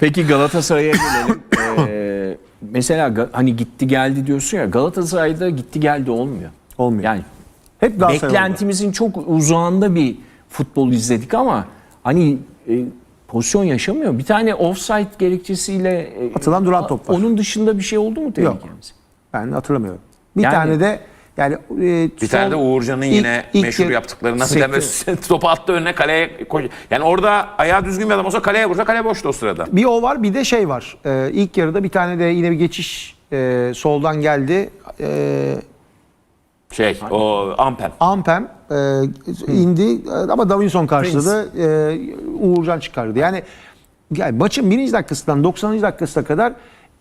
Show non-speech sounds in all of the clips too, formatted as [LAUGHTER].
Peki Galatasaray'a gelelim. [COUGHS] Ee, mesela hani gitti geldi diyorsun ya Galatasaray'da gitti geldi olmuyor. Olmuyor. Yani Hep oldu. beklentimizin çok uzağında bir futbol izledik ama hani e, pozisyon yaşamıyor. Bir tane offside gerekçesiyle e, Atılan duran top var. Onun dışında bir şey oldu mu tehlikemiz? Ben hatırlamıyorum. Bir Yani- tane de yani e, Bir tane de Uğurcan'ın yine meşhur yaptıkları nasıl demez topu attı önüne kaleye koy. Yani orada ayağı düzgün bir adam olsa kaleye vursa kale boştu o sırada. Bir o var bir de şey var. Ee, ilk yarıda bir tane de yine bir geçiş e, soldan geldi. Ee, Şey o Ampem. Ampem e, indi ama Davinson karşıladı. Ee, Uğurcan çıkardı. Yani, yani maçın birinci dakikasından 90. dakikasına kadar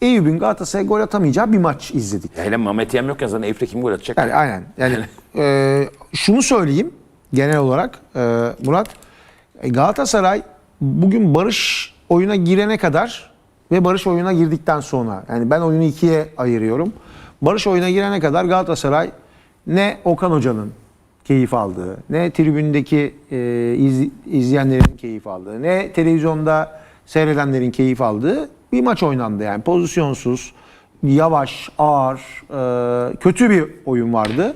Eyüp'ün Galatasaray'a gol atamayacağı bir maç izledik. Hele Mehmet Yem yok ya zaten Eyüp'te kim gol atacak? Yani aynen. Yani [LAUGHS] e, şunu söyleyeyim genel olarak e, Murat e, Galatasaray bugün Barış oyuna girene kadar ve Barış oyuna girdikten sonra yani ben oyunu ikiye ayırıyorum. Barış oyuna girene kadar Galatasaray ne Okan Hoca'nın keyif aldığı, ne tribündeki e, iz- izleyenlerin keyif aldığı, ne televizyonda seyredenlerin keyif aldığı bir maç oynandı. Yani pozisyonsuz, yavaş, ağır, e, kötü bir oyun vardı.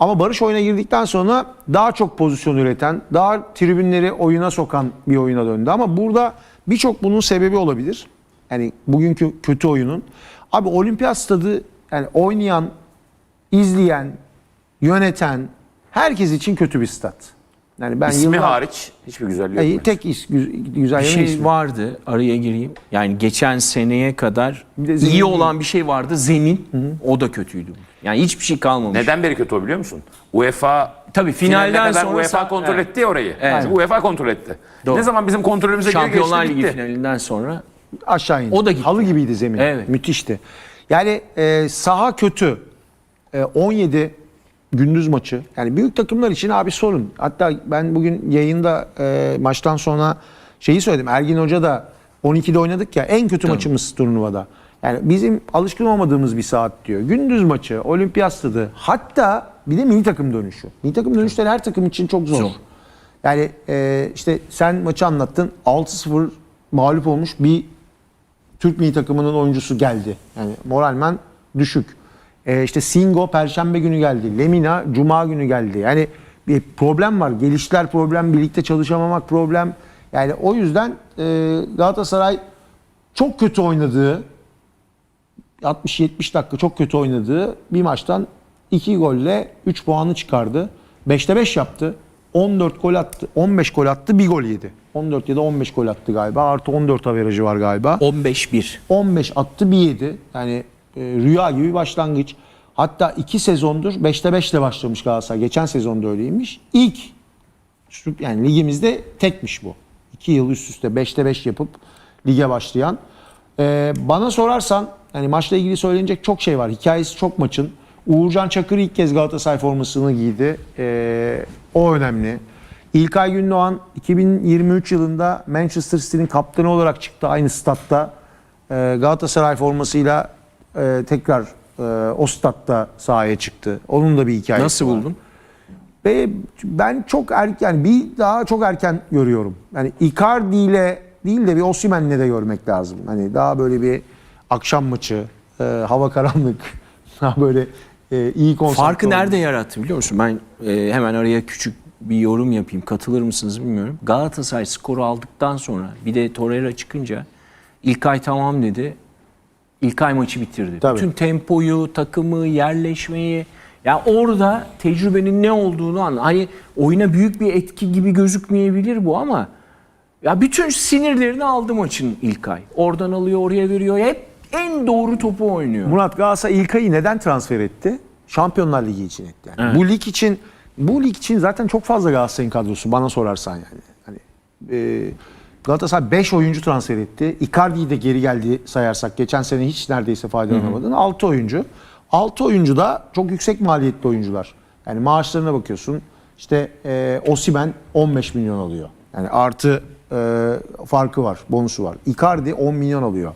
Ama Barış oyuna girdikten sonra daha çok pozisyon üreten, daha tribünleri oyuna sokan bir oyuna döndü. Ama burada birçok bunun sebebi olabilir. Yani bugünkü kötü oyunun. Abi olimpiyat stadı yani oynayan, izleyen, yöneten herkes için kötü bir stat. Yani ben İsmi yıllar- hariç hiçbir güzelliği yok. Yani bence. tek is, gü- güzel Bir şey ismi. vardı araya gireyim. Yani geçen seneye kadar zemin iyi olan bir şey vardı. Zemin. O da kötüydü. Yani hiçbir şey kalmamış. Neden beri kötü o biliyor musun? UEFA Tabii finalden kadar sonra UEFA kontrol evet. etti ya orayı. Evet. Şimdi UEFA kontrol etti. Doğru. Ne zaman bizim kontrolümüze geri Şampiyonlar geçti Ligi bitti. finalinden sonra aşağı indi. O da gitti. Halı gibiydi zemin. Evet. Müthişti. Yani e, saha kötü. E, 17 gündüz maçı. Yani büyük takımlar için abi sorun. Hatta ben bugün yayında e, maçtan sonra şeyi söyledim. Ergin Hoca da 12'de oynadık ya en kötü maçımız turnuvada. Yani bizim alışkın olmadığımız bir saat diyor. Gündüz maçı, olimpiyat stadı. Hatta bir de mini takım dönüşü. Mini takım dönüşleri her takım için çok zor. Zor. Yani e, işte sen maçı anlattın. 6-0 mağlup olmuş bir Türk milli takımının oyuncusu geldi. Yani moralmen düşük. Ee, işte Singo perşembe günü geldi. Lemina cuma günü geldi. Yani bir problem var. Gelişler problem, birlikte çalışamamak problem. Yani o yüzden e, Galatasaray çok kötü oynadığı 60-70 dakika çok kötü oynadığı bir maçtan 2 golle 3 puanı çıkardı. 5'te 5 yaptı. 14 gol attı. 15 gol attı. 1 gol yedi. 14 ya da 15 gol attı galiba. Artı 14 averajı var galiba. 15-1. 15 attı bir yedi. Yani e, rüya gibi başlangıç. Hatta iki sezondur 5'te 5 ile başlamış Galatasaray. Geçen sezonda öyleymiş. İlk yani ligimizde tekmiş bu. İki yıl üst üste 5'te 5 yapıp lige başlayan. E, bana sorarsan yani maçla ilgili söylenecek çok şey var. Hikayesi çok maçın. Uğurcan Çakır ilk kez Galatasaray formasını giydi. E, o önemli. İlkay Gündoğan 2023 yılında Manchester City'nin kaptanı olarak çıktı aynı statta. Galatasaray formasıyla e, tekrar e, o statta sahaya çıktı. Onun da bir hikayesi Nasıl var. buldun? Ve ben çok erken, bir daha çok erken görüyorum. Yani Icardi ile değil de bir Osimhen'le de görmek lazım. Hani daha böyle bir akşam maçı, e, hava karanlık, [LAUGHS] daha böyle e, iyi konsantre Farkı olmak. nerede yarattı biliyor musun? Ben e, hemen araya küçük bir yorum yapayım. Katılır mısınız bilmiyorum. Galatasaray skoru aldıktan sonra bir de Torreira çıkınca İlkay tamam dedi. İlkay maçı bitirdi. Tabii. Bütün tempoyu, takımı, yerleşmeyi ya orada tecrübenin ne olduğunu anla. Hani oyuna büyük bir etki gibi gözükmeyebilir bu ama ya bütün sinirlerini aldı maçın İlkay. Oradan alıyor, oraya veriyor. Hep en doğru topu oynuyor. Murat Galatasaray İlkay'ı neden transfer etti? Şampiyonlar Ligi için etti. Yani. Evet. Bu lig için bu lig için zaten çok fazla Galatasaray'ın kadrosu bana sorarsan yani. Hani e, Galatasaray 5 oyuncu transfer etti. Icardi'yi de geri geldi sayarsak geçen sene hiç neredeyse faydalanamadın. 6 oyuncu. 6 oyuncu da çok yüksek maliyetli oyuncular. Yani maaşlarına bakıyorsun. İşte e, Osimen 15 milyon alıyor. Yani artı e, farkı var, bonusu var. Icardi 10 milyon alıyor.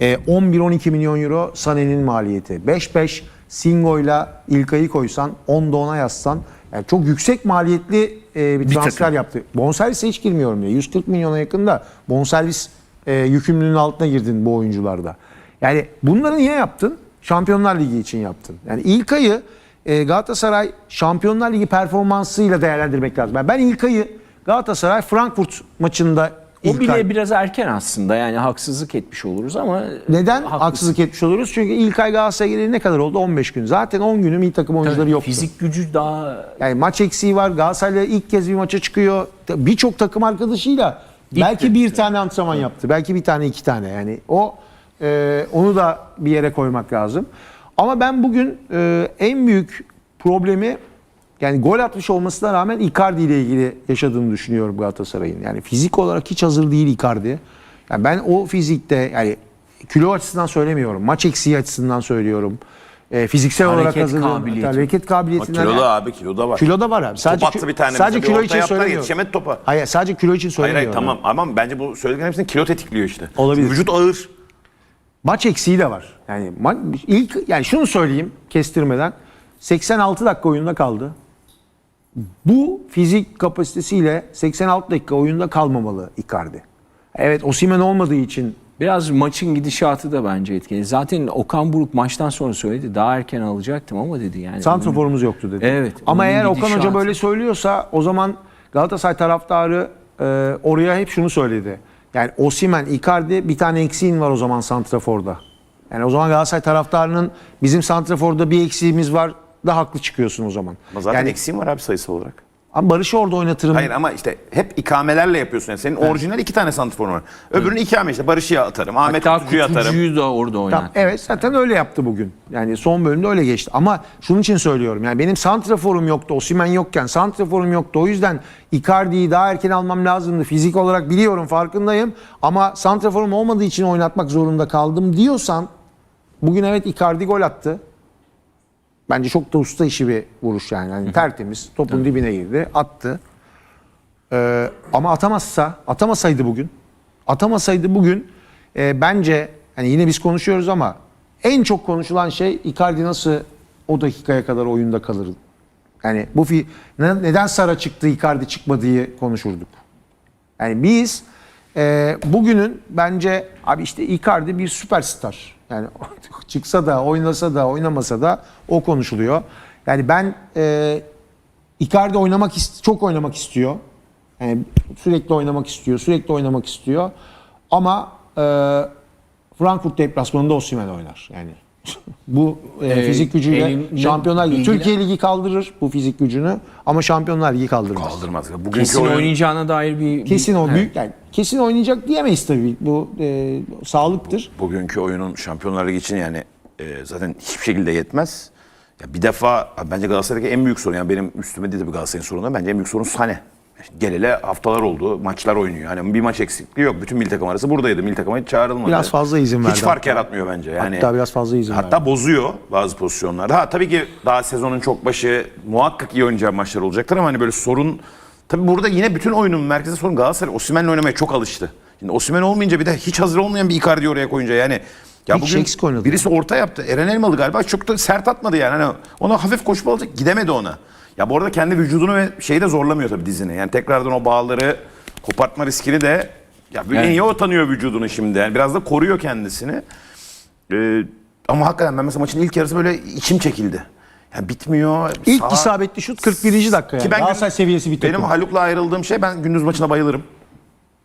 E, 11-12 milyon euro Sané'nin maliyeti. 5-5 Singo'yla İlkay'ı koysan 10'da 10'a yazsan yani çok yüksek maliyetli e, bir, transfer takım. yaptı. Bonservise hiç girmiyorum diye. 140 milyona yakında bonservis e, yükümlülüğün altına girdin bu oyuncularda. Yani bunları niye yaptın? Şampiyonlar Ligi için yaptın. Yani İlkay'ı e, Galatasaray Şampiyonlar Ligi performansıyla değerlendirmek lazım. Yani ben İlkay'ı Galatasaray Frankfurt maçında O İlkay- bile biraz erken aslında yani haksızlık etmiş oluruz ama neden haklısın. haksızlık etmiş oluruz? Çünkü İlkay Galatasaray'a geleli ne kadar oldu? 15 gün. Zaten 10 günü milli takım oyuncuları yoktu. Fizik gücü daha Yani maç eksiği var. Galatasaray'la ilk kez bir maça çıkıyor. Birçok takım arkadaşıyla belki bir tane antrenman yaptı. Belki bir tane iki tane. Yani o e, onu da bir yere koymak lazım. Ama ben bugün e, en büyük problemi yani gol atmış olmasına rağmen Icardi ile ilgili yaşadığını düşünüyorum Galatasaray'ın. Yani fizik olarak hiç hazır değil Icardi. Yani ben o fizikte yani kilo açısından söylemiyorum. Maç eksiği açısından söylüyorum. E, fiziksel olarak Hareket hazır. kabiliyeti. Hareket kabiliyetinden. Kilolu abi kiloda var. Kilo da var abi. Sadece Top attı bir tane. Sadece kilo için söylemiyorum. Yetişemedi topa. Hayır sadece kilo için Hayır hayır söylemiyorum. tamam ama bence bu söylediklerin hepsini kilo tetikliyor işte. Olabilir. Vücut ağır. Maç eksiği de var. Yani ma- ilk yani şunu söyleyeyim kestirmeden 86 dakika oyunda kaldı. Bu fizik kapasitesiyle 86 dakika oyunda kalmamalı Icardi. Evet Osimhen olmadığı için biraz maçın gidişatı da bence etkili. Zaten Okan Buruk maçtan sonra söyledi daha erken alacaktım ama dedi yani. santraforumuz yoktu dedi. Evet, Ama eğer Okan Hoca gidişatı. böyle söylüyorsa o zaman Galatasaray taraftarı e, oraya hep şunu söyledi. Yani Osimhen, Icardi bir tane eksiğin var o zaman santraforda. Yani o zaman Galatasaray taraftarının bizim santraforda bir eksiğimiz var da haklı çıkıyorsun o zaman. Ama zaten yani eksiğim var abi sayısı olarak. ama Barış'ı orada oynatırım. Hayır ama işte hep ikamelerle yapıyorsun. Yani senin orijinal iki tane santrforun var. Öbürünün ikame işte Barış'ı atarım. Ahmet Hatta Kutucu'yu atarım. kutucuyu da orada Tamam, oynattı. evet zaten öyle yaptı bugün. Yani son bölümde öyle geçti. Ama şunun için söylüyorum. Yani benim santraforum yoktu. Osimhen yokken santraforum yoktu. O yüzden Icardi'yi daha erken almam lazımdı. Fizik olarak biliyorum farkındayım. Ama santraforum olmadığı için oynatmak zorunda kaldım diyorsan bugün evet Icardi gol attı. Bence çok da usta işi bir vuruş yani. yani tertemiz. Topun dibine girdi. Attı. Ee, ama atamazsa, atamasaydı bugün, atamasaydı bugün e, bence hani yine biz konuşuyoruz ama en çok konuşulan şey Icardi nasıl o dakikaya kadar oyunda kalır. Yani bu fi ne- neden Sara çıktı Icardi çıkmadı diye konuşurduk. Yani biz e, bugünün bence abi işte Icardi bir süperstar. Yani [LAUGHS] çıksa da oynasa da oynamasa da o konuşuluyor. Yani ben e, Icardi oynamak çok oynamak istiyor. Yani sürekli oynamak istiyor, sürekli oynamak istiyor. Ama e, Frankfurt deplasmanında Osimhen oynar. Yani bu e, Ee, fizik gücüyle elimde Şampiyonlar Ligi, Türkiye Ligi kaldırır bu fizik gücünü ama Şampiyonlar Ligi kaldırmaz. Kaldırmaz. Bugünkü Kesin oyun- oynayacağına dair bir... Kesin o büyük yani kesin oynayacak diyemeyiz tabii. Bu e, sağlıktır. bugünkü oyunun Şampiyonlar Ligi için yani e, zaten hiçbir şekilde yetmez. Ya bir defa bence Galatasaray'daki en büyük sorun yani benim üstüme değil tabii Galatasaray'ın sorunu bence en büyük sorun Sane. Gelele haftalar oldu. Maçlar oynuyor. Hani bir maç eksikliği yok. Bütün milli takım arası buradaydı. Milli takıma hiç çağrılmadı. Biraz fazla izin verdi Hiç fark hatta. yaratmıyor bence. Yani Hatta biraz fazla izin Hatta verdi. bozuyor bazı pozisyonlarda. Ha tabii ki daha sezonun çok başı muhakkak iyi oynayacağı maçlar olacaktır ama hani böyle sorun tabii burada yine bütün oyunun merkezi sorun Galatasaray Osimhen'le oynamaya çok alıştı. Şimdi Osimhen olmayınca bir de hiç hazır olmayan bir Icardi oraya koyunca yani ya Hiç bugün birisi orta yaptı. Eren Elmalı galiba çok da sert atmadı yani. Hani ona hafif koşup alacak gidemedi ona. Ya bu arada kendi vücudunu ve şeyi de zorlamıyor tabii dizini. Yani tekrardan o bağları kopartma riskini de ya Evet. niye o tanıyor vücudunu şimdi. Yani biraz da koruyor kendisini. Ee, ama hakikaten ben mesela maçın ilk yarısı böyle içim çekildi. Yani bitmiyor. İlk Saha- isabetli şut 41. dakika yani. Ben Galatasaray seviyesi bir takım. Benim Haluk'la ayrıldığım şey ben gündüz maçına bayılırım.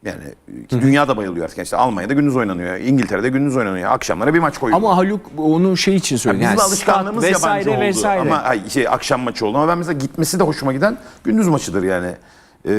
Yani ki dünya da bayılıyor artık. Yani işte Almanya'da gündüz oynanıyor. İngiltere'de gündüz oynanıyor. Akşamlara bir maç koyuyor. Ama Haluk onu şey için söyledi. Bizim Yani alışkanlığımız stat yabancı vesaire oldu. vesaire. Ama ay, şey, akşam maçı oldu. Ama ben mesela gitmesi de hoşuma giden gündüz maçıdır yani. Ee,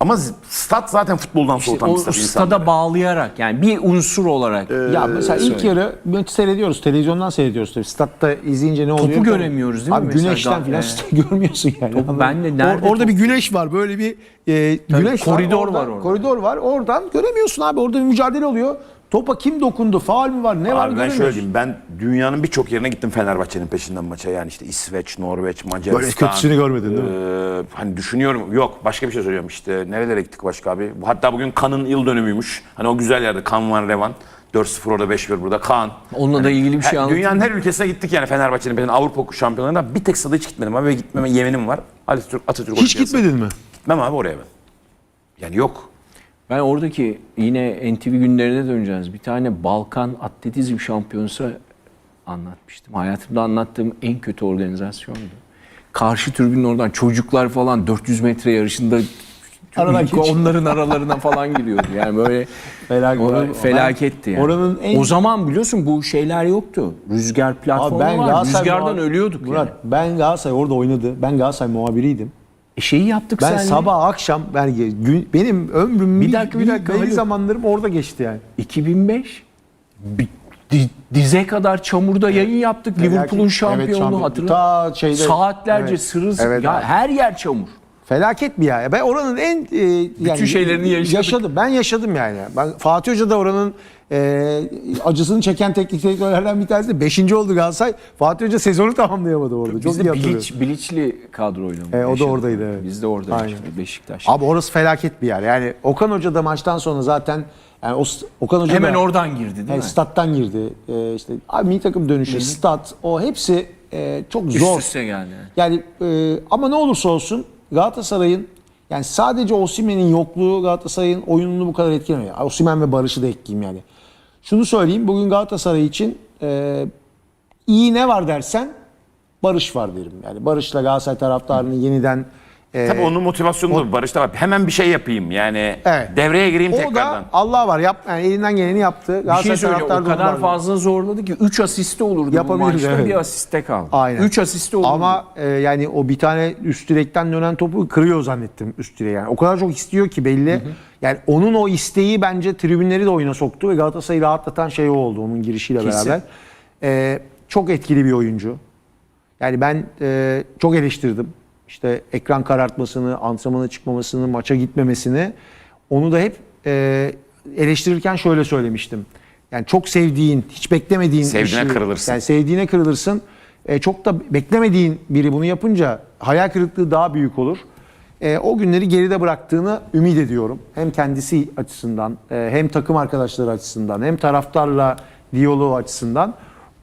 ama stat zaten futboldan soğutan o bir stat stada bağlayarak yani bir unsur olarak. Ya mesela ilk söyle. yarı maçı seyrediyoruz. Televizyondan seyrediyoruz tabii. Statta izleyince ne oluyor? göremiyoruz değil mi Abi güneşten Ee, stadı görmüyorsun yani. Topu ben de nerede Or- orada top- bir güneş var. Böyle bir e, güneş koridor var. var orada. Koridor var. Oradan göremiyorsun abi. Orada bir mücadele oluyor. Topa kim dokundu? Faul mü var? Ne var? Abi ben şöyle diyeyim. Ben dünyanın birçok yerine gittim Fenerbahçe'nin peşinden maça. Yani işte İsveç, Norveç, Macaristan. Böyle kötüsünü görmedin değil mi? Ee, hani düşünüyorum. Yok başka bir şey söylüyorum işte. Nerelere gittik başka abi? Hatta bugün Kan'ın yıl dönümüymüş. Hani o güzel yerde Kan var Revan. 4-0 orada 5-1 burada Kaan. Onunla da ilgili bir şey anlatayım. Dünyanın her ülkesine gittik yani Fenerbahçe'nin peşinden Avrupa şampiyonlarında bir tek stada hiç gitmedim abi ve gitmeme yeminim var. Atatürk, Atatürk Hiç gitmedin mi? Gitmem abi oraya ben. Yani yok. Ben oradaki yine NTV günlerine döneceğiz. Bir tane Balkan atletizm şampiyonası anlatmıştım. Hayatımda anlattığım en kötü organizasyondu. Karşı tribünün oradan çocuklar falan 400 metre yarışında Aradan onların aralarına falan giriyordu. Yani böyle [LAUGHS] Felaket. o Ben- felaketti yani. Oranın en- O zaman biliyorsun bu şeyler yoktu. Rüzgar Abi platformu ben var. Rüzgardan muha- ölüyorduk Murat, yani. ben Galatasaray orada oynadı. Ben Galatasaray muhabiriydim. E şeyi yaptık Ben seninle. sabah akşam ben gün, benim ömrüm Bir dakika, bir dakika, belli Haluk. zamanlarım orada geçti yani. 2005 bir di- dize kadar çamurda yayın yaptık. Liverpool'un şampiyonluğu şampiyon. hatırla. Ta şeyde- Saatlerce Evet. sırız. Evet ya abi. her yer çamur. Felaket bir ya. Ben oranın en e, yani, şeylerini yaşadık. Yaşadım. Ben yaşadım yani. Ben Fatih Hoca da oranın e, acısını çeken teknik direktörlerden bir tanesi de 5. oldu Galatasaray. Fatih Hoca sezonu tamamlayamadı orada. Çok Biz iyi de. Bilic, Bilic'li kadro oynamış. E, o da oradaydı, evet. Biz de oradaydık Aynen. Beşiktaş. Abi orası felaket bir yer. Yani Okan Hoca da maçtan sonra zaten yani o, Okan Hoca Hemen da, oradan girdi değil Yani mi? stat'tan girdi. E, işte abi milli takım dönüşü, stat o hepsi e, çok Üst zor. üste geldi. Yani e, ama ne olursa olsun Galatasaray'ın yani sadece Osimhen'in yokluğu Galatasaray'ın oyununu bu kadar etkilemiyor. Osimhen ve Barış'ı da ekleyeyim yani. Şunu söyleyeyim bugün Galatasaray için e, iyi ne var dersen Barış var derim. Yani Barış'la Galatasaray taraftarının yeniden e, Tabii onun motivasyonu da Barış'ta var. Hemen bir şey yapayım yani. Evet. Devreye gireyim o tekrardan. da Allah var yap yani elinden geleni yaptı. Bir şey Galatasaray söyleyeyim o kadar var. fazla zorladı ki 3 asisti olurdu bu Yapabilirdi, maçta evet. bir asiste kaldı. Aynen. 3 asisti olurdu. Ama e, yani o bir tane üst direkten dönen topu kırıyor zannettim üst direğe. Yani o kadar çok istiyor ki belli. Yani onun o isteği bence tribünleri de oyuna soktu ve Galatasaray'ı rahatlatan şey o oldu onun girişiyle Kesin. beraber. E, çok etkili bir oyuncu. Yani ben e, çok eleştirdim. İşte ekran karartmasını, antrenmana çıkmamasını, maça gitmemesini. Onu da hep e, eleştirirken şöyle söylemiştim. Yani çok sevdiğin, hiç beklemediğin Sevdiğine işi- kırılırsın. Yani sevdiğine kırılırsın. E, çok da beklemediğin biri bunu yapınca hayal kırıklığı daha büyük olur. E, o günleri geride bıraktığını ümit ediyorum. Hem kendisi açısından, e, hem takım arkadaşları açısından, hem taraftarla diyaloğu açısından.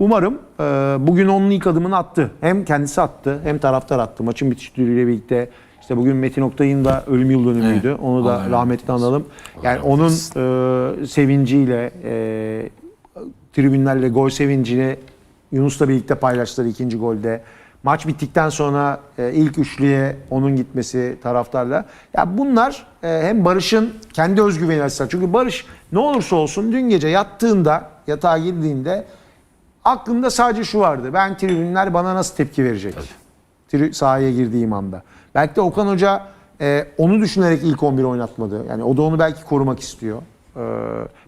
Umarım e, bugün onun ilk adımını attı. Hem kendisi attı, hem taraftar attı. Maçın bitiş düdüğüyle birlikte işte bugün Metin Oktay'ın da ölüm yıl dönümüydü. Evet. Onu da Allah analım. Yani onun e, sevinciyle, e, tribünlerle gol sevincini Yunus'la birlikte paylaştılar ikinci golde. Maç bittikten sonra e, ilk üçlüye onun gitmesi taraftarla. Ya bunlar e, hem Barış'ın kendi özgüveni açısından. Çünkü Barış ne olursa olsun dün gece yattığında, yatağa girdiğinde aklında sadece şu vardı. Ben tribünler bana nasıl tepki verecek? Tri- sahaya girdiğim anda. Belki de Okan Hoca e, onu düşünerek ilk 11 oynatmadı. Yani o da onu belki korumak istiyor. Ee,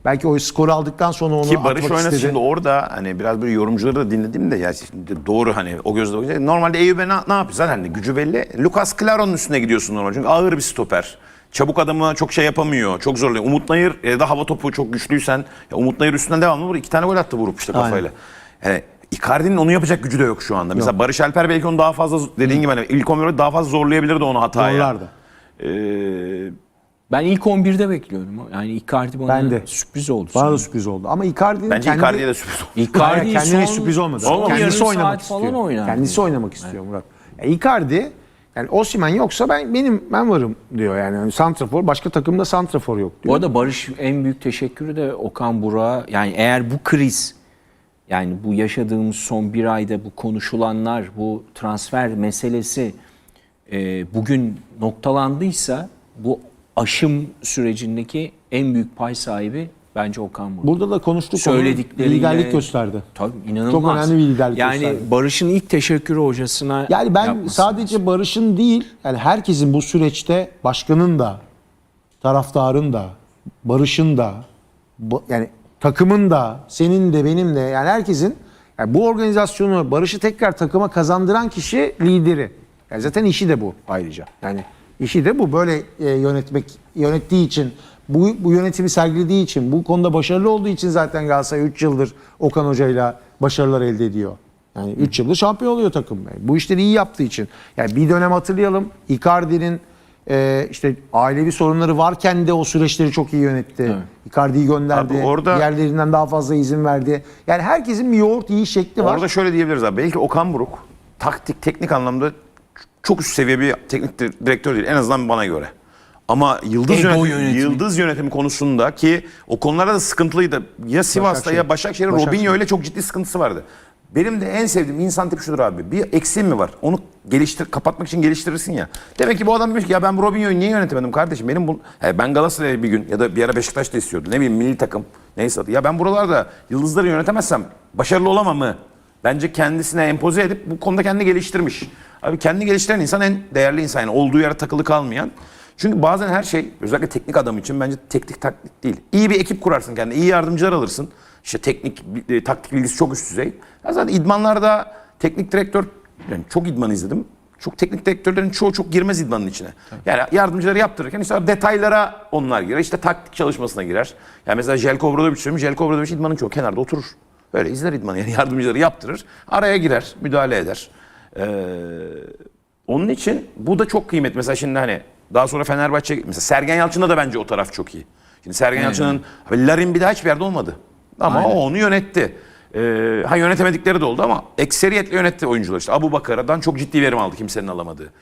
belki o skoru aldıktan sonra onu Ki Barış atmak oynasın istedi. şimdi orada hani biraz böyle yorumcuları da dinledim de ya şimdi doğru hani o gözle bakınca normalde Eyüp'e ne, ne yapıyor zaten hani gücü belli. Lucas Claro'nun üstüne gidiyorsun normal çünkü ağır bir stoper. Çabuk adamı çok şey yapamıyor. Çok zorluyor. Umut Nayır ya da hava topu çok güçlüysen ya Umut Nayır üstünden devamlı vur. iki tane gol attı vurup işte kafayla. Yani Icardi'nin onu yapacak gücü de yok şu anda. Mesela Barış Alper belki onu daha fazla dediğin gibi hani ilk 11'de daha fazla zorlayabilirdi onu hataya. Zorlardı. Ee, ben ilk 11'de bekliyordum. Yani Icardi bana Ben de. sürpriz oldu. Bana da sürpriz oldu. Ama Icardi'nin bence kendi... Icardi'ye de sürpriz oldu. Icardi Hayır, kendine sürpriz olmadı. son Kendisi yarım oynamak saat falan istiyor. oynar. Kendisi oynamak istiyor Murat. Ya Icardi yani Osimhen yoksa ben benim ben varım diyor yani. yani santrafor başka takımda santrafor yok diyor. Bu arada Barış en büyük teşekkürü de Okan Burak'a. Yani eğer bu kriz yani bu yaşadığımız son bir ayda bu konuşulanlar, bu transfer meselesi e, bugün noktalandıysa bu aşım sürecindeki en büyük pay sahibi bence Okan Burak. Burada da konuştuk. Söyledikleriyle- liderlik gösterdi. Tabii inanılmaz. Çok önemli bir liderlik Yani gösterdi. Barış'ın ilk teşekkürü hocasına Yani ben yapması sadece Barış'ın değil, yani herkesin bu süreçte başkanın da, taraftarın da, Barış'ın da, yani takımın da, senin de, benim de, yani herkesin yani bu organizasyonu Barış'ı tekrar takıma kazandıran kişi lideri. Yani zaten işi de bu ayrıca. Yani işi de bu böyle e, yönetmek yönettiği için bu, bu yönetimi sergilediği için, bu konuda başarılı olduğu için zaten Galatasaray 3 yıldır Okan Hoca'yla başarılar elde ediyor. Yani 3 yıldır şampiyon oluyor takım. Yani bu işleri iyi yaptığı için. Yani bir dönem hatırlayalım. Icardi'nin e, işte ailevi sorunları varken de o süreçleri çok iyi yönetti. Icardi'yi gönderdi. Abi orada- Diğerlerinden daha fazla izin verdi. Yani herkesin bir yoğurt iyi şekli var. Orada şöyle diyebiliriz abi. Belki Okan Buruk taktik, teknik anlamda çok üst seviye bir teknik dir- direktör değil. En azından bana göre. Ama yıldız yönetimi, yönetimi. yıldız yönetimi konusunda ki o konularda da sıkıntılıydı. Ya Sivas'ta Başakşehir. ya Başakşehir'in Başakşehir. Robinho ile çok ciddi sıkıntısı vardı. Benim de en sevdiğim insan tipi şudur abi. Bir eksiğim mi var? Onu geliştir, kapatmak için geliştirirsin ya. Demek ki bu adam demiş ki ya ben Robinho'yu niye yönetemedim kardeşim? Benim bu He, ben Galatasaray'a bir gün ya da bir ara Beşiktaş da istiyordu. Ne bileyim milli takım neyse adı. Ya ben buralarda yıldızları yönetemezsem başarılı olamam mı? Bence kendisine empoze edip bu konuda kendini geliştirmiş. Abi kendini geliştiren insan en değerli insan. Yani olduğu yere takılı kalmayan. Çünkü bazen her şey özellikle teknik adam için bence teknik taktik değil. İyi bir ekip kurarsın kendine, iyi yardımcılar alırsın. İşte teknik, e, taktik bilgisi çok üst düzey. Ya zaten idmanlarda teknik direktör, yani çok idman izledim. Çok teknik direktörlerin çoğu çok girmez idmanın içine. Yani yardımcıları yaptırırken işte detaylara onlar girer. İşte taktik çalışmasına girer. Yani mesela Jelko Obradoviç söyleyeyim. Jelko Obradoviç idmanın çoğu kenarda oturur. Öyle izler idmanı yani [LAUGHS] yardımcıları yaptırır. Araya girer, müdahale eder. Ee, onun için bu da çok kıymetli. Mesela şimdi hani daha sonra Fenerbahçe mesela Sergen Yalçın'da da bence o taraf çok iyi. Şimdi Sergen Yalçın'ın Larin bir daha hiçbir yerde olmadı. Ama Aynen. o onu yönetti. Ee, ha yönetemedikleri de oldu ama ekseriyetle yönetti oyuncular. İşte Abu Bakar'dan çok ciddi verim aldı kimsenin alamadığı.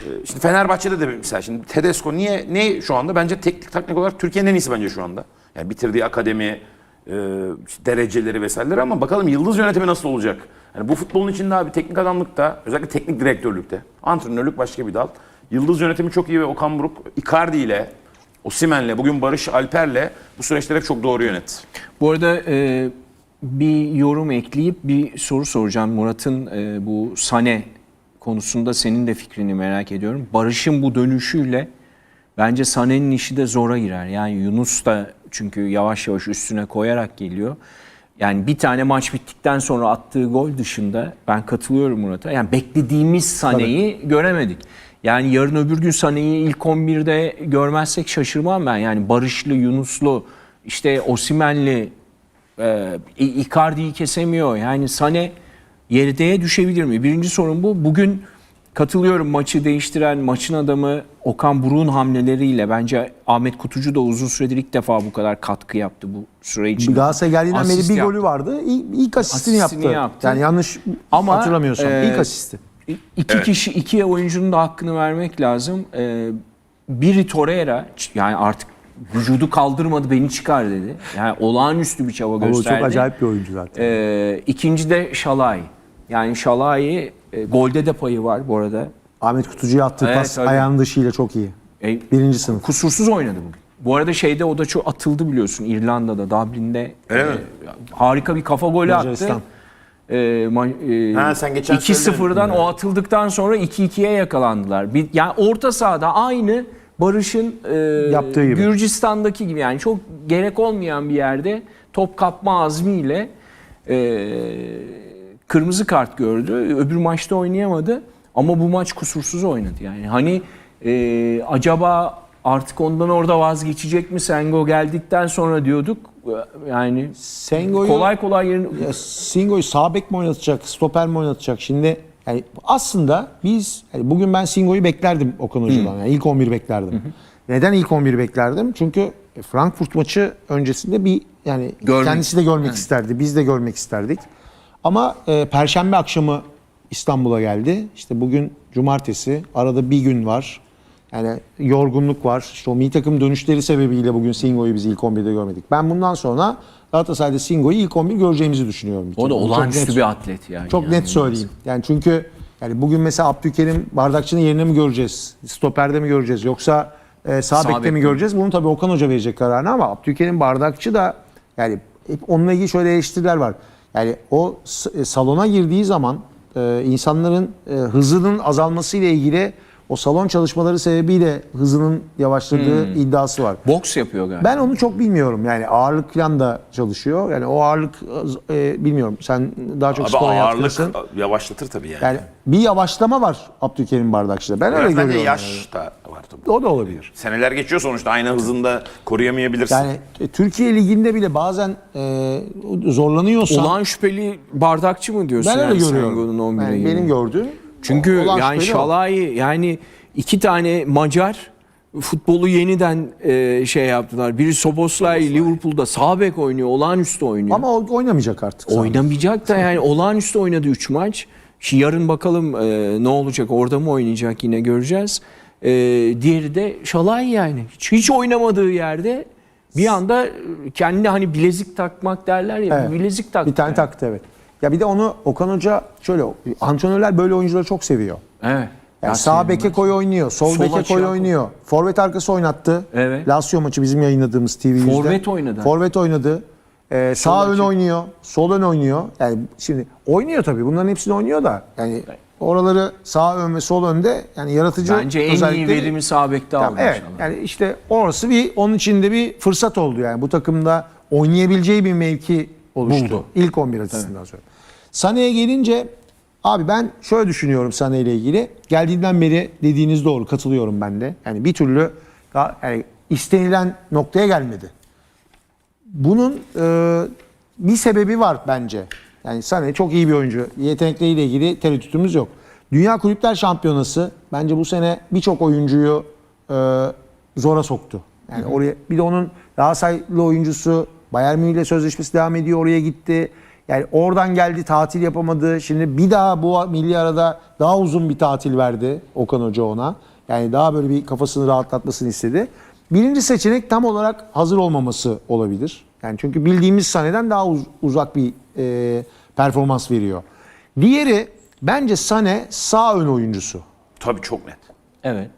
Ee, şimdi Fenerbahçe'de de mesela şimdi Tedesco niye ne şu anda bence teknik taktik olarak Türkiye'nin en iyisi bence şu anda. Yani bitirdiği akademi, e, dereceleri vesaireleri ama bakalım yıldız yönetimi nasıl olacak? Yani bu futbolun içinde abi teknik adamlıkta, özellikle teknik direktörlükte, antrenörlük başka bir dal. Yıldız yönetimi çok iyi ve Okan Buruk Icardi ile, Osimhen'le, bugün Barış Alper'le bu süreçleri hep çok doğru yönetti. Bu arada e, bir yorum ekleyip bir soru soracağım. Murat'ın e, bu Sane konusunda senin de fikrini merak ediyorum. Barış'ın bu dönüşüyle bence Sane'nin işi de zora girer. Yani Yunus da çünkü yavaş yavaş üstüne koyarak geliyor. Yani bir tane maç bittikten sonra attığı gol dışında ben katılıyorum Murat'a. Yani beklediğimiz Sane'yi göremedik. Yani yarın öbür gün Sane'yi ilk 11'de görmezsek şaşırmam ben. Yani Barışlı, Yunuslu, işte Osimenli, e, Icardi'yi kesemiyor. Yani Sane yerideye düşebilir mi? Birinci sorun bu. Bugün katılıyorum maçı değiştiren maçın adamı Okan Buruk'un hamleleriyle bence Ahmet Kutucu da uzun süredir ilk defa bu kadar katkı yaptı bu süre içinde. Galatasaray geldiğinden beri bir yaptı. golü vardı. İlk, ilk asistini, Asistini yaptı. yaptı. Yani yanlış Ama, hatırlamıyorsam e, ilk asisti. İki kişi, iki oyuncunun da hakkını vermek lazım. Ee, biri Torreira, yani artık vücudu kaldırmadı beni çıkar dedi. Yani olağanüstü bir çaba Ama o gösterdi. çok acayip bir oyuncu zaten. Ee, ikinci de Şalay. Yani Şalay e, golde de payı var bu arada. Ahmet Kutucu'ya attığı Evet, pas tabii. ayağın dışıyla çok iyi. E, Birinci sınıf. kusursuz oynadı bugün. Bu arada şeyde o da çok atıldı biliyorsun İrlanda'da, Dublin'de. Öyle e? Harika bir kafa golü attı. E, e, Ha, sen geçen 2-0'dan o atıldıktan sonra 2-2'ye yakalandılar. Bir, yani orta sahada aynı Barış'ın e, Yaptığı gibi. Gürcistan'daki gibi yani çok gerek olmayan bir yerde top kapma azmiyle e, kırmızı kart gördü. Öbür maçta oynayamadı ama bu maç kusursuz oynadı. Yani hani e, acaba artık ondan orada vazgeçecek mi Sengo geldikten sonra diyorduk. Yani Sengo'yu kolay kolay yerini Ya Singo'yu sağ bek mi oynatacak, stoper mi oynatacak? Şimdi yani aslında biz yani bugün ben Singo'yu beklerdim Okan Hoca'dan. Yani ilk 11 beklerdim. Neden ilk 11 beklerdim? Çünkü Frankfurt maçı öncesinde bir yani Görmek- kendisi de görmek isterdi. Biz de görmek isterdik. Ama e, perşembe akşamı İstanbul'a geldi. İşte bugün cumartesi. Arada bir gün var. Yani yorgunluk var. İşte o milli takım dönüşleri sebebiyle bugün Singo'yu biz ilk 11'de görmedik. Ben bundan sonra Galatasaray'da Singo'yu ilk 11 göreceğimizi düşünüyorum. bir o da olağanüstü bir atlet yani. Çok Yani net söyleyeyim. Yani çünkü yani bugün mesela Abdülkerim Bardakçı'nın yerine mi göreceğiz? Stoperde mi göreceğiz? Yoksa e, sağ, Sağ bekte mi göreceğiz? Bunu tabii Okan Hoca verecek kararını ama Abdülkerim Bardakçı da yani hep onunla ilgili şöyle eleştiriler var. Yani o e, salona girdiği zaman e, insanların e, hızının azalmasıyla ilgili o salon çalışmaları sebebiyle hızının yavaşladığı Hmm. iddiası var. Boks yapıyor galiba. Ben onu çok bilmiyorum. Yani ağırlık falan da çalışıyor. Yani o ağırlık e, bilmiyorum. Sen daha çok Abi spor ağırlık yaptırsın. yavaşlatır tabii yani. Yani bir yavaşlama var Abdülkerim Bardakçı'da. Ben öyle Biraz bence görüyorum. yaş da var tabii. O da olabilir. Seneler geçiyor sonuçta aynı hızında koruyamayabilirsin. Yani e, Türkiye Ligi'nde bile bazen e, zorlanıyorsan Olan şüpheli bardakçı mı diyorsun? ben öyle yani görüyorum. Sengo'nun 11'e Yani benim gördüğüm Çünkü olan yani şüpheli o. Şalay yani iki tane Macar futbolu yeniden e, şey yaptılar. Biri Soboslay Liverpool'da sağ bek oynuyor, olağanüstü oynuyor. Ama o oynamayacak artık. Oynamayacak da yani olağanüstü oynadı 3 maç. Şimdi yarın bakalım e, ne olacak orada mı oynayacak yine göreceğiz. Ee, diğeri de Şalay yani. Hiç, hiç oynamadığı yerde bir anda e, kendine hani bilezik takmak derler ya. Evet. bilezik taktı. Bir tane yani. taktı evet. Ya bir de onu Okan Hoca şöyle antrenörler böyle oyuncuları çok seviyor. Evet. Yani Ya sağ beke koy oynuyor, sol, Sol beke koy koy. oynuyor. Forvet arkası oynattı. Evet. Lazio maçı bizim yayınladığımız TV. Forvet oynadı. Forvet oynadı. Ee, sağ ön açık. oynuyor, sol ön oynuyor. Yani şimdi oynuyor tabii. Bunların hepsini oynuyor da. Yani oraları sağ ön ve sol önde yani yaratıcı Bence en iyi verimi sağ bekte aldı evet. inşallah. Yani işte orası bir onun içinde bir fırsat oldu yani. Bu takımda oynayabileceği bir mevki oluştu. Buldu. İlk 11 açısından sonra. Sané'ye gelince abi ben şöyle düşünüyorum Sané ile ilgili. Geldiğinden beri dediğiniz doğru katılıyorum ben de. Yani bir türlü daha yani istenilen noktaya gelmedi. Bunun e, bir sebebi var bence. Yani Sané çok iyi bir oyuncu. Yetenekleriyle ilgili tereddütümüz yok. Dünya Kulüpler Şampiyonası bence bu sene birçok oyuncuyu e, zora soktu. Yani oraya bir de onun Galatasaraylı oyuncusu Bayern Münih ile sözleşmesi devam ediyor oraya gitti. Yani oradan geldi tatil yapamadı. Şimdi bir daha bu milli arada daha uzun bir tatil verdi Okan Hoca ona. Yani daha böyle bir kafasını rahatlatmasını istedi. Birinci seçenek tam olarak hazır olmaması olabilir. Yani çünkü bildiğimiz sahneden daha uz- uzak bir e, performans veriyor. Diğeri bence Sané sağ ön oyuncusu. Tabii çok net. Evet.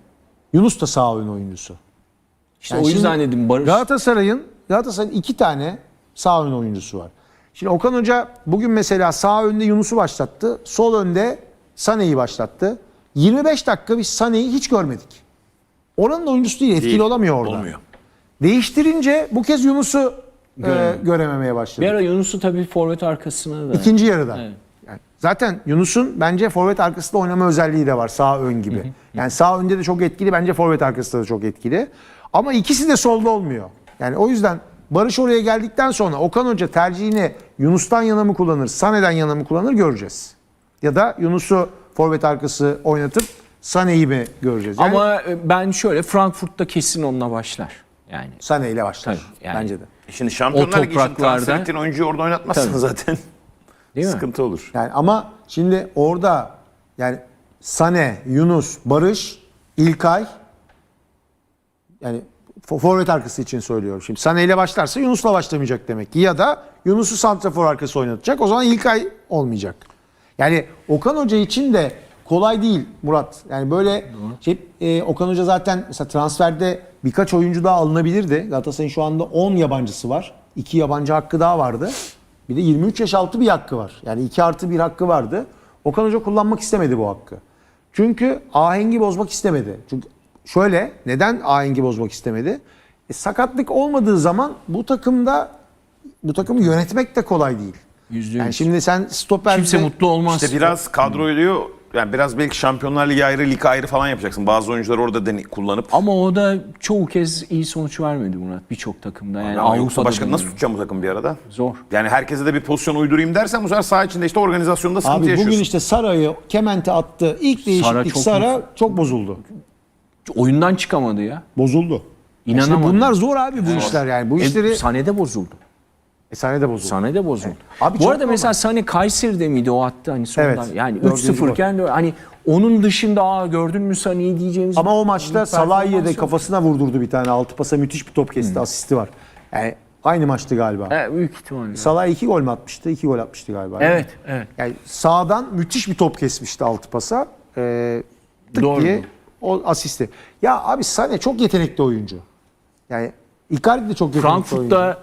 Yunus da sağ ön oyuncusu. İşte Yani o yüzden dedim Barış. Galatasaray'ın Galatasaray'ın iki tane sağ ön oyuncusu var. Şimdi Okan Hoca bugün mesela sağ önde Yunus'u başlattı. Sol önde Sané'yi başlattı. 25 dakika biz Sané'yi hiç görmedik. Oranın oyuncusu değil, etkili Değil, olamıyor orada. Olmuyor. Değiştirince bu kez Yunus'u e, görememeye başladı. Bir ara Yunus'u tabii forvet arkasına da. İkinci yarıda. Evet. Yani zaten Yunus'un bence forvet arkasında oynama özelliği de var sağ ön gibi. Yani sağ önde de çok etkili bence forvet arkasında da çok etkili. Ama ikisi de solda olmuyor. Yani o yüzden Barış oraya geldikten sonra Okan Hoca tercihini Yunus'tan yana mı kullanır, Sané'den yana mı kullanır göreceğiz. Ya da Yunus'u forvet arkası oynatıp Sané'yi mi göreceğiz? Yani Ama e, ben şöyle Frankfurt'ta kesin onunla başlar. Yani. Sané ile başlar. Tabii, yani. Bence de. E Şimdi Şampiyonlar Ligi için topraklarda- transfer ettiğin oyuncuyu orada oynatmazsın Tabii. zaten. [LAUGHS] Değil mi? Sıkıntı olur. Yani ama şimdi orada yani Sane, Yunus, Barış, İlkay yani forvet arkası için söylüyorum. Şimdi Sane ile başlarsa Yunus'la başlamayacak demek ki. Ya da Yunus'u santrafor arkası oynatacak. O zaman İlkay olmayacak. Yani Okan Hoca için de kolay değil Murat. Yani böyle şey, e, Okan Hoca zaten mesela transferde birkaç oyuncu daha alınabilirdi. Galatasaray'ın şu anda 10 yabancısı var. 2 yabancı hakkı daha vardı. Bir de 23 yaş altı bir hakkı var. Yani 2 artı 1 hakkı vardı. Okan Hoca kullanmak istemedi bu hakkı. Çünkü ahengi bozmak istemedi. Çünkü şöyle neden ahengi bozmak istemedi? E, sakatlık olmadığı zaman bu takımda bu takımı yönetmek de kolay değil. Yüzde Yani yüz. şimdi sen stoperde Kimse mutlu olmaz. İşte biraz kadroyu diyor yani biraz belki Şampiyonlar Ligi ayrı, lig ayrı falan yapacaksın. Bazı oyuncuları orada dene, kullanıp. Ama o da çoğu kez iyi sonuç vermedi Murat birçok takımda. Yani Ama yoksa Avrupa'da başka nasıl tutacağım bu takım bir arada? Zor. Yani herkese de bir pozisyon uydurayım dersen bu sefer saha içinde işte organizasyonda sıkıntı Abi yaşıyorsun. bugün işte Sara'yı Kemente attı. İlk değişiklik çok Sara çok bozuldu. Oyundan çıkamadı ya. Bozuldu. İnanamadım. İşte bunlar zor abi bu işler yani. Bu işleri E, Sane'de bozuldu. e, sahnede bozuldu. Sane'de bozuldu. Abi Bu çok arada mesela Sane Kayseri'de miydi o attı hani sonunda? Evet. Yani Dördüncü 3-0 iken de hani onun dışında aa gördün mü Sane'yi diyeceğimiz Ama o maçta performans Salah'ı de yok. kafasına vurdurdu bir tane. Altı pasa müthiş bir top kesti. Asisti var. Yani aynı maçtı galiba. Evet, büyük ihtimalle. Salah iki gol mü atmıştı? İki gol atmıştı galiba. Evet, evet. Yani sağdan müthiş bir top kesmişti altı pasa. Ee, tık Doğru. diye o asisti. Ya abi Sane çok yetenekli oyuncu. Yani Icardi de çok yetenekli oyuncu. Frankfurt'ta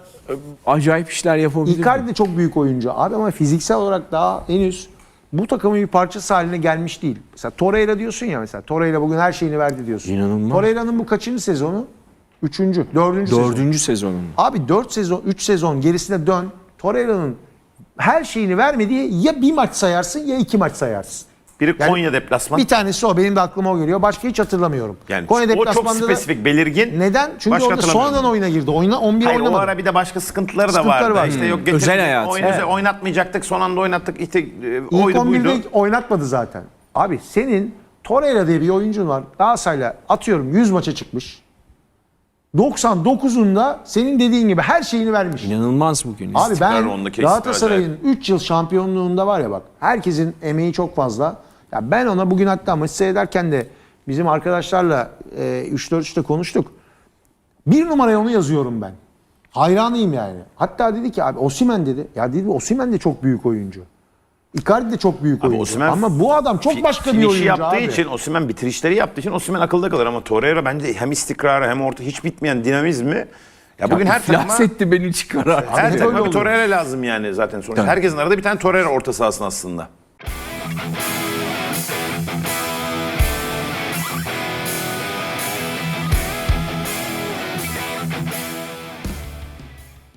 acayip işler yapabilir. Icardi de çok büyük oyuncu. Abi ama fiziksel olarak daha henüz bu takımın bir parçası haline gelmiş değil. Mesela Torreira diyorsun ya mesela. Torreira bugün her şeyini verdi diyorsun. İnanılmaz. Torreira'nın bu kaçıncı sezonu? Üçüncü, dördüncü sezon. Dördüncü sezonunda. Abi 4 sezon, 3 sezon gerisine dön. Torreira'nın her şeyini vermediği ya bir maç sayarsın ya iki maç sayarsın. Biri Yani Konya deplasman. Bir tanesi o. Benim de aklıma o geliyor. Başka hiç hatırlamıyorum. yani Konya o çok da- spesifik, belirgin. Neden? Çünkü Başka orada hatırlamıyorum. sonradan oyuna girdi. Oyuna 11 Hayır o oynamadı. ara bir de başka sıkıntıları da Sıkıntıları vardı. var. İşte Hmm. yok getirdik, Özel hayat. oyunu- Evet. oynatmayacaktık son anda oynattık. İşte e, İlk oydu 11'de buydu. oynatmadı zaten. Abi senin Torreira diye bir oyuncun var. Galatasaray'la atıyorum 100 maça çıkmış. 99'unda senin dediğin gibi her şeyini vermiş. İnanılmaz bugün. Abi ben ondaki Galatasaray'ın 3 yıl şampiyonluğunda var ya bak herkesin emeği çok fazla. Ya ben ona bugün hatta maçı seyrederken de bizim arkadaşlarla e, 3-4-3'te konuştuk. Bir numaraya onu yazıyorum ben. Hayranıyım yani. Hatta dedi ki abi Osimen dedi. Ya dedi Osimen de çok büyük oyuncu. Icardi de çok büyük oyuncu. Osimhen Ama bu adam çok başka bir oyuncu yaptığı abi. için Osimhen bitirişleri yaptığı için Osimhen akılda kalır ama Torreira bence hem istikrarı hem orta hiç bitmeyen dinamizmi ya bugün her takıma etti beni çıkar artık. her takıma bir. Torreira lazım yani zaten sonuçta. Herkesin arada bir tane Torreira orta sahasın aslında.